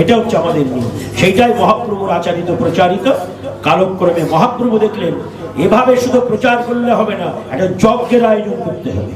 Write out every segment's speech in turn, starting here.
এটা হচ্ছে আমাদের নিয়ম। সেইটাই মহাপ্রভুর আচারিত প্রচারিত। কালক্রমে মহাপ্রভু দেখলেন, এভাবে শুধু প্রচার করলে হবে না, একটা যজ্ঞের আয়োজন করতে হবে।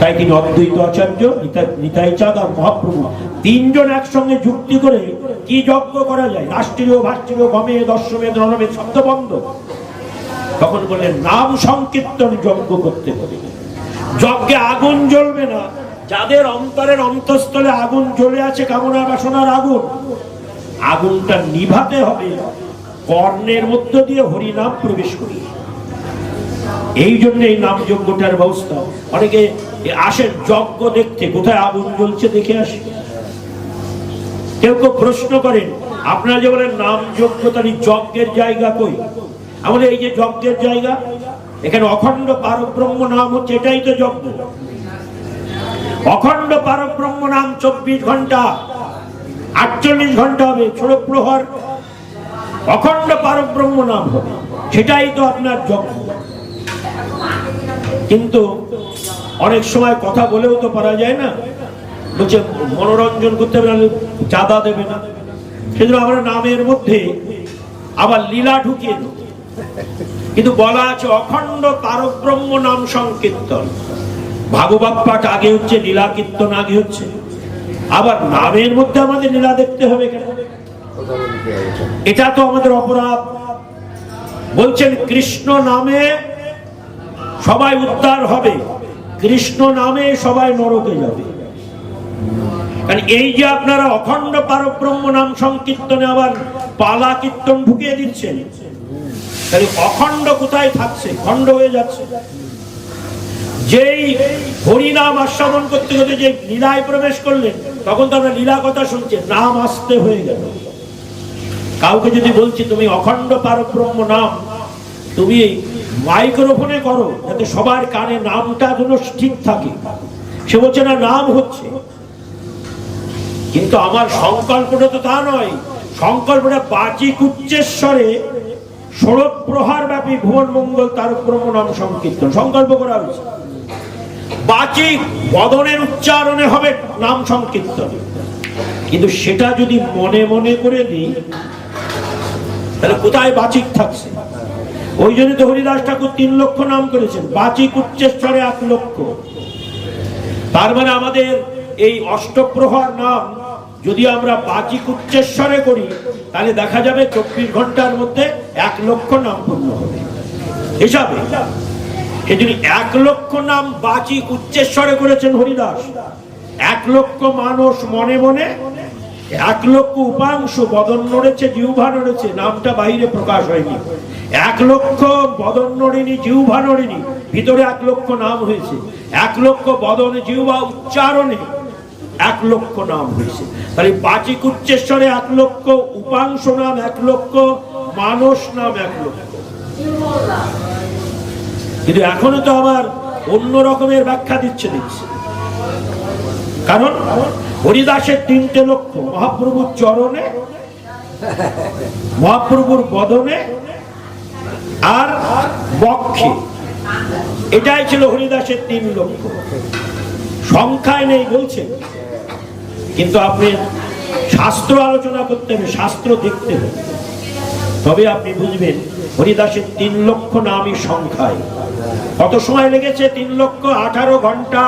তাই তিনি অদ্বৈত আচার্য, নিতাই চাঁদ আর মহাপ্রভু তিনজন একসঙ্গে যুক্তি করে কি যজ্ঞ করা যায়? রাষ্ট্রীয় ভাষ্ট্রীয় গমে, দশমে নরমে শব্দ বন্ধ তখন বললেন, নাম সংকীর্তন যজ্ঞ করতে হবে। যজ্ঞে আগুন জ্বলবে না যাদের অন্তরের অন্তঃস্থলে আগুন জ্বলে আছে, কামনা বাসনার আগুন, আগুনটা নিভাতে হবে, কর্ণের মধ্য দিয়ে হরিনাম প্রবেশ করি। এই জন্য এই নাম যজ্ঞটার ব্যবস্থা। অনেকে আসেন, যজ্ঞ দেখতে, কোথায় আগুন জ্বলছে দেখে আসে। কেউ কেউ প্রশ্ন করেন, আপনারা যে বলেন নাম যজ্ঞ তাহলে যজ্ঞের জায়গা কই? আমাদের এই যে যজ্ঞের জায়গা, এখানে অখণ্ড পারব্রহ্ম নাম হচ্ছে, এটাই তো যজ্ঞ। অখণ্ড পারব্রহ্ম নাম চব্বিশ ঘণ্টা আটচল্লিশ ঘণ্টা হবে ষোলো প্রহর। অখণ্ড পারব্রহ্ম নাম হবে, সেটাই তো আপনার যজ্ঞ। কিন্তু অনেক সময় কথা বলেও তো পারা যায় না। বলছে, মনোরঞ্জন করতে হবে, নাহলে চাঁদা দেবে না। সেজন্য আমরা নামের মধ্যে আবার লীলা ঢুকিয়ে দেব। কিন্তু বলা আছে অখণ্ড পারব্রহ্ম নাম সংকীর্তন। ভাগবত পাঠ আগে হচ্ছে, লীলা কীর্তন আগে হচ্ছে। আবার নামের মধ্যে আমাদের লীলা দেখতে হবে কেন? এটা তো আমাদের অপরাধ। বলছেন, কৃষ্ণ নামে সবাই উদ্ধার হবে। কৃষ্ণ নামে সবাই নরকে যাবে। কারণ এই যে আপনারা অখণ্ড পারব্রহ্ম নাম সংকীর্তনে আবার পালা কীর্তন ঢুকিয়ে দিচ্ছেন, তাহলে অখণ্ড কোথায় থাকছে? খণ্ড হয়ে যাচ্ছে। যেই হরিনাম আস্বাদন করতে করতে যে লীলায় প্রবেশ করলেন, তখন তো আমরা লীলা কথা শুনছি, নাম আসতে হয়ে গেল। কাউকে যদি বলছি, তুমি অখণ্ড পারব্রহ্ম নাম, তুমি মাইক্রোফোনে করো, যাতে সবার কানে নামটা যেন ঠিক থাকে। সে বলছে, না, নাম হচ্ছে। কিন্তু আমার সংকল্পটা তো তা নয়। সংকল্পটা বাচিক উচ্চেশ্বরে ষোড়ক প্রহার ব্যাপী ভুবন মঙ্গল তার নাম সংকীর্তন। সংকল্প করা হয়েছে। বাচিক বদনের উচ্চারণে হবে নাম সংকীর্তন। কিন্তু সেটা যদি মনে মনে করে দিই, তাহলে কোথায় বাচিক থাকছে? ওই জন্য তো হরিদাস ঠাকুর তিন লক্ষ নাম করেছেন, বাচিক উচ্চেশ্বরে এক লক্ষ। তার মানে আমাদের এই অষ্টপ্রহর নাম যদি আমরা বাচিক উচ্চেশ্বরে করি, তাহলে দেখা যাবে চব্বিশ ঘণ্টার মধ্যে এক লক্ষ নাম পূর্ণ হবে। হিসাবে যদি এক লক্ষ নাম বাচিক উচ্চেশ্বরে করেছেন হরিদাস। এক লক্ষ মানুষ মনে মনে, এক লক্ষ উপাংশ বদন নড়েছে, জিহ্বা নড়েছে, নামটা বাইরে প্রকাশ হয়নি। এক লক্ষ বদন নড়েনি, জিহ্বা নড়েনি, ভিতরে এক লক্ষ নাম হয়েছে। এক লক্ষ বদন, জিহ্বা উচ্চারণে এক লক্ষ নাম হয়েছে। তাহলে বাচিক উচ্চেশ্বরে এক লক্ষ, উপাংশ নাম এক লক্ষ মানস নাম এক লক্ষ। কিন্তু এখনও তো আবার অন্য রকমের ব্যাখ্যা দিচ্ছে দিচ্ছে। কারণ হরিদাসের তিনটে লক্ষ্য, মহাপ্রভুর চরণে, মহাপ্রভুর বদনে আর বক্ষে। এটাই ছিল হরিদাসের তিন লক্ষ্য। সংখ্যায় নেই বলছেন কিন্তু আপনি শাস্ত্র আলোচনা করতে হবে, শাস্ত্র দেখতে হবে। তবে আপনি বুঝবেন, হরিদাসের তিন লক্ষ নামই সংখ্যায়। কত সময় লেগেছে? তিন লক্ষ আঠারো ঘণ্টা।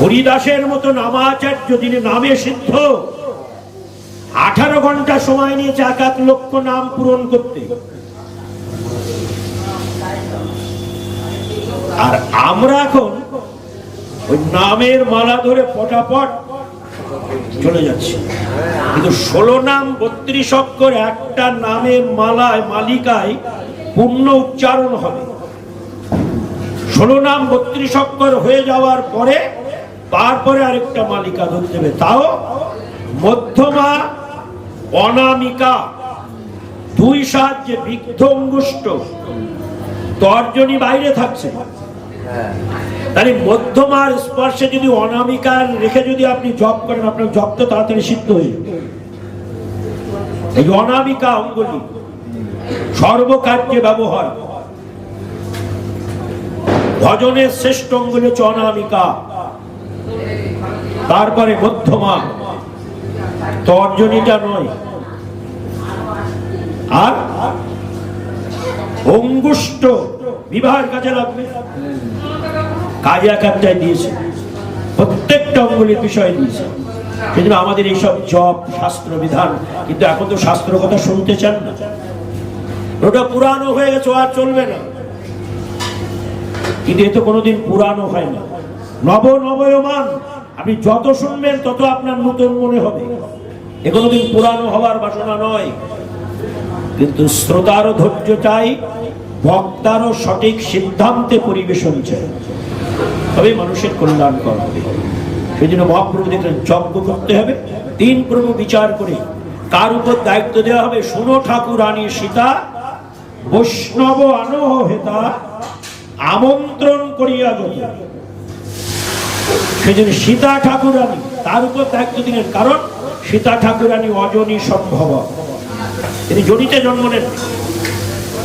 হরিদাসের মতো নামাচার্য যিনি নামে সিদ্ধ, আঠারো ঘণ্টা সময় নিয়েছে এক এক লক্ষ নাম পূরণ করতে। আর আমরা এখন ওই নামের মালা ধরে পটাপট চলে যাচ্ছে। কিন্তু ষোলো নাম, বত্রিশ অক্ষর একটা নামে মালায়, মালিকায় পূর্ণ উচ্চারণ হবে। ষোলো নাম, বত্রিশ অক্ষর হয়ে যাওয়ার পরে তারপরে আরেকটা মালিকা ধরে হবে। তাও মধ্যমা অনামিকা। দুই সাহায্যে অঙ্গুষ্ট তর্জনী বাইরে থাকছে। তাহলে মধ্যমার স্পর্শে যদি অনামিকার রেখে যদি আপনি জপ করেন, আপনার জপ তো তাড়াতাড়ি সিদ্ধ হয়ে এই অনামিকা অঙ্গলি সর্বকার্যে ব্যবহার। ভজনের শ্রেষ্ঠ অঙ্গলি হচ্ছে অনামিকা। তারপরে মধ্যমা। তর্জনীটা নয়। আর অঙ্গুষ্ট বিবাহের কাজে লাগবে। কাজে একাত্তায় দিয়েছে। প্রত্যেকটা অঙ্গুলির বিষয় দিয়েছে। সেজন্য আমাদের এইসব জপ, শাস্ত্র, বিধান, কিন্তু এখন তো শাস্ত্র কথা শুনতে চান না। ওটা পুরানো হয়ে গেছে আর চলবে না। কিন্তু এ তো কোনোদিন পুরানো হয় না। নব নবয়মান, আপনি যত শুনবেন তত আপনার নতুন মনে হবে। এ কোনোদিন পুরানো হওয়ার বাসনা নয়। কিন্তু শ্রোতারও ধৈর্য চাই বক্তারও সঠিক সিদ্ধান্তে পরিবেশন চাই। তবে মানুষের কল্যাণ করবে সেই জন্য মহাপ্রভু দেখলেন যজ্ঞ করতে হবে। তিন প্রভু বিচার করে কার উপর দায়িত্ব দেওয়া হবে? শুনো ঠাকুর রানী সীতা, বৈষ্ণব আনহ হেতা, আমন্ত্রণ করিয়া গত সেই জন্য সীতা ঠাকুরানী, তার উপর দায়িত্ব দিলেন। কারণ সীতা ঠাকুরানী অজনী সম্ভব। তিনি জনিতে জন্ম নেন।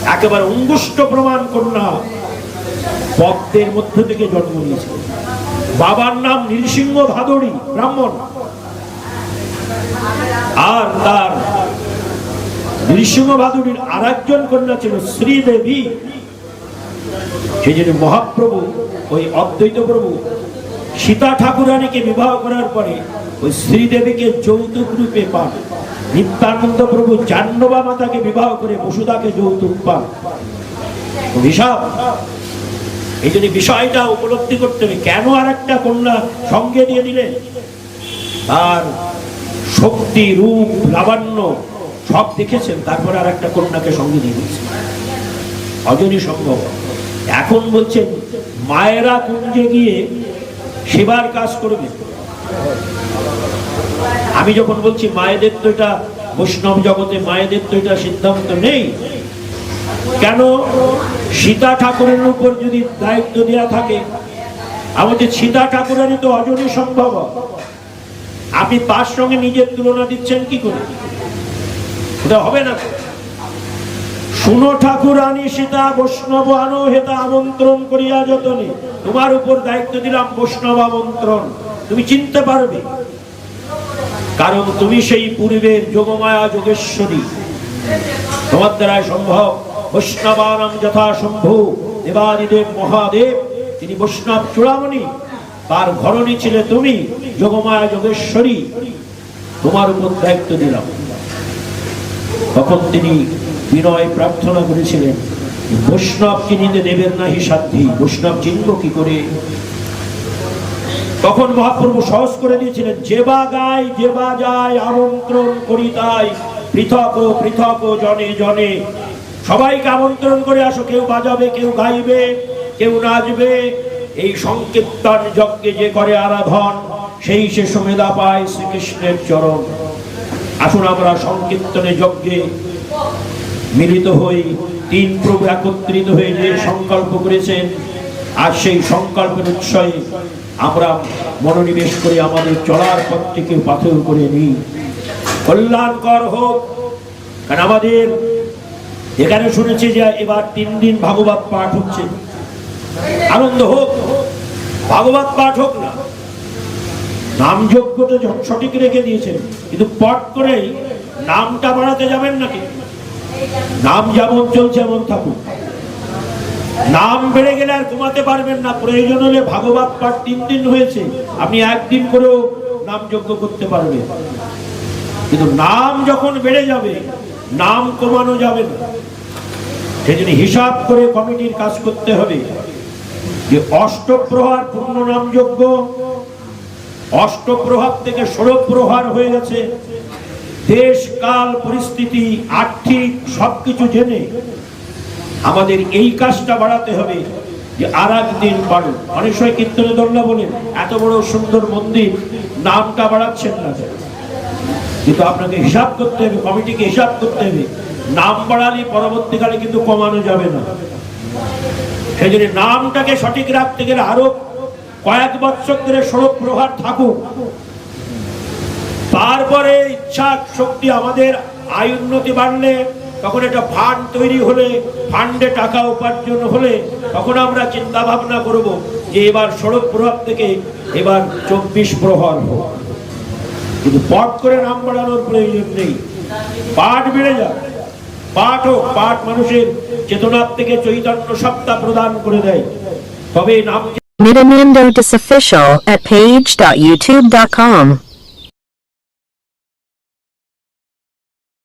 একেবারে অঙ্গুষ্ট প্রমাণ কন্যা। ভক্তের মধ্য থেকে জন্ম নিয়েছে বাবার নাম নৃসিংহ ভাদুরী ব্রাহ্মণ। আর তার নৃসিংহ ভাদুরীর আর একজন কন্যা ছিল শ্রীদেবী। সেই জন্য মহাপ্রভু, ওই অদ্বৈত প্রভু, সীতা ঠাকুরানীকে বিবাহ করার পরে ওই শ্রীদেবীকে যৌতুক রূপে পান। নিত্যানন্দ প্রভু জাহ্নবা মাতাকে বিবাহ করে বসুদাকে যৌতুক পান। অভিশাপ এই জন্য বিষয়টা উপলব্ধি করতে হবে। কেন আর একটা কন্যা সঙ্গে দিয়ে দিলেন? তার শক্তি, রূপ, লাবণ্য সব দেখেছেন, তারপরে আর একটা কন্যাকে সঙ্গে দিয়ে দিয়েছেন। অজনী সম্ভব। এখন বলছেন, মায়েরা কুঞ্জে গিয়ে সেবার কাজ করবে। আমি যখন বলছি, মায়েদের তো এটা বৈষ্ণব জগতে মায়েদের তো এটা সিদ্ধান্ত নেই। কেন সীতা ঠাকুরের উপর যদি দায়িত্ব দেওয়া থাকে? আমাদের সীতা ঠাকুরেরই তো অজনী সম্ভব। আপনি তার সঙ্গে নিজের তুলনা দিচ্ছেন কি করে? এটা হবে না শুনো ঠাকুর আনি সীতা, বৈষ্ণব আনো হেতা আমন্ত্রণ করিয়া যতনে। তোমার উপর দায়িত্ব দিলাম বৈষ্ণব আমন্ত্রণ। তুমি চিনতে পারবে। কারণ তুমি সেই পূর্বের যোগমায়া যোগেশ্বরী। তোমার দ্বারা সম্ভব। বৈষ্ণবানাম যথা শম্ভু দেবাদিদেব মহাদেব। তিনি বৈষ্ণব চূড়ামণি, তার ঘরণী ছিলে তুমি, যোগমায়া যোগেশ্বরী। তোমার উপর দায়িত্ব দিলাম। তখন তিনি বিনয় প্রার্থনা করেছিলেন, বৈষ্ণব চিনিতে দেবের নাহি সাধ্যি, বৈষ্ণব চিনব কি করে? তখন মহাপ্রভু সহজ করে দিয়েছিলেন, যে যেবা গায় যেবা যায়, আমন্ত্রণ করি তাই, পৃথক পৃথক জনে জনে সবাইকে আমন্ত্রণ করে আসো, কেউ বাজাবে, কেউ গাইবে, কেউ নাচবে। এই সংকীর্তন যজ্ঞে যে করে আরাধন, সেই সে সমেদা পায় শ্রীকৃষ্ণের চরণ। আসুন আমরা সংকীর্তনে যজ্ঞে মিলিত হই, তিন প্রভু একত্রিত হয়ে যে সংকল্প করেছেন, আর সেই সংকল্পের উৎসয়ে আমরা মনোনিবেশ করে আমাদের চলার পথটিকে পাথর করে নিই। কল্যাণকর হোক, কারণ আমাদের এখানে শুনেছি যে এবার তিন দিন ভাগবত পাঠ হচ্ছে। আনন্দ হোক, ভাগবত পাঠ হোক না নামযজ্ঞটা যখন সঠিক রেখে দিয়েছেন, কিন্তু পট করেই নামটা বাড়াতে যাবেন নাকি? নাম যেমন চলছে এমন থাকুক। নাম বেড়ে গেলে আর ঘুমাতে পারবেন না, প্রয়োজন হলে ভাগবত পাঠ তিন দিন হয়েছে, আপনি একদিন করেও নাম যজ্ঞ করতে পারবেন। কিন্তু নাম যখন বেড়ে যাবে নাম কমানো যাবে না। সেই জন্য হিসাব করে কমিটির কাজ করতে হবে, যে অষ্টপ্রহার পূর্ণ নাম যজ্ঞ অষ্টপ্রহার থেকে ষোড়শ প্রহার হয়ে গেছে, দেশ, কাল, পরিস্থিতি, আর্থিক, সবকিছু জেনে আমাদের এই কাজটা বাড়াতে হবে, যে আর দিন বাড়ুক। অনেক সময় কীর্তনে দল্লা বলেন এত বড় সুন্দর মন্দির, নামটা বাড়াচ্ছেন না। কিন্তু আপনাকে হিসাব করতে হবে, কমিটিকে হিসাব করতে হবে। নাম বাড়ালে পরবর্তীকালে কিন্তু কমানো যাবে না। সেই জন্য নামটাকে সঠিক রাখতে গেলে আরও কয়েক বছর ধরে সড়ক প্রহার থাকুক। তারপরে ইচ্ছা শক্তি আমাদের আয় উন্নতি বাড়লে, তখন একটা ফান্ড তৈরি হলে ফান্ডে টাকা উপার্জন হলে, তখন আমরা চিন্তা ভাবনা করব যে এবার সড়ক প্রভাব থেকে এবার চব্বিশ প্রহর হোক। কিন্তু পট করে নাম বাড়ানোর প্রয়োজন নেই। পাঠ বেড়ে যায় পাঠ হোক, পাঠ মানুষের চেতনার থেকে চৈতন্য সত্তা প্রদান করে দেয়। তবে নাম Midamando Official at page.youtube.com.